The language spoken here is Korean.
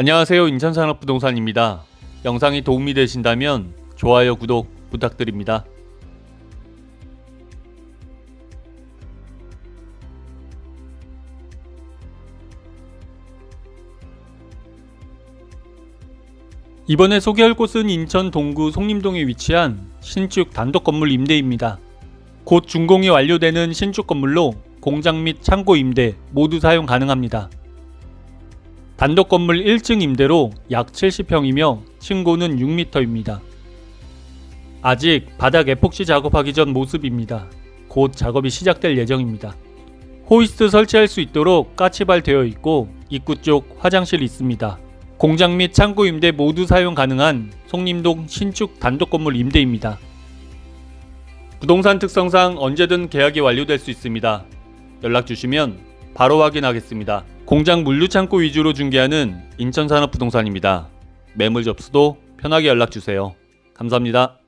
안녕하세요. 인천산업부동산입니다. 영상이 도움이 되신다면 좋아요, 구독 부탁드립니다. 이번에 소개할 곳은 인천 동구 송림동에 위치한 신축 단독 건물 임대입니다. 곧 준공이 완료되는 신축 건물로 공장 및 창고 임대 모두 사용 가능합니다. 단독 건물 1층 임대로 약 70평이며 층고는 6m입니다. 아직 바닥 에폭시 작업하기 전 모습입니다. 곧 작업이 시작될 예정입니다. 호이스트 설치할 수 있도록 까치발 되어 있고 입구 쪽 화장실 있습니다. 공장 및 창고 임대 모두 사용 가능한 송림동 신축 단독 건물 임대입니다. 부동산 특성상 언제든 계약이 완료될 수 있습니다. 연락 주시면 바로 확인하겠습니다. 공장 물류 창고 위주로 중개하는 인천산업부동산입니다. 매물 접수도 편하게 연락 주세요. 감사합니다.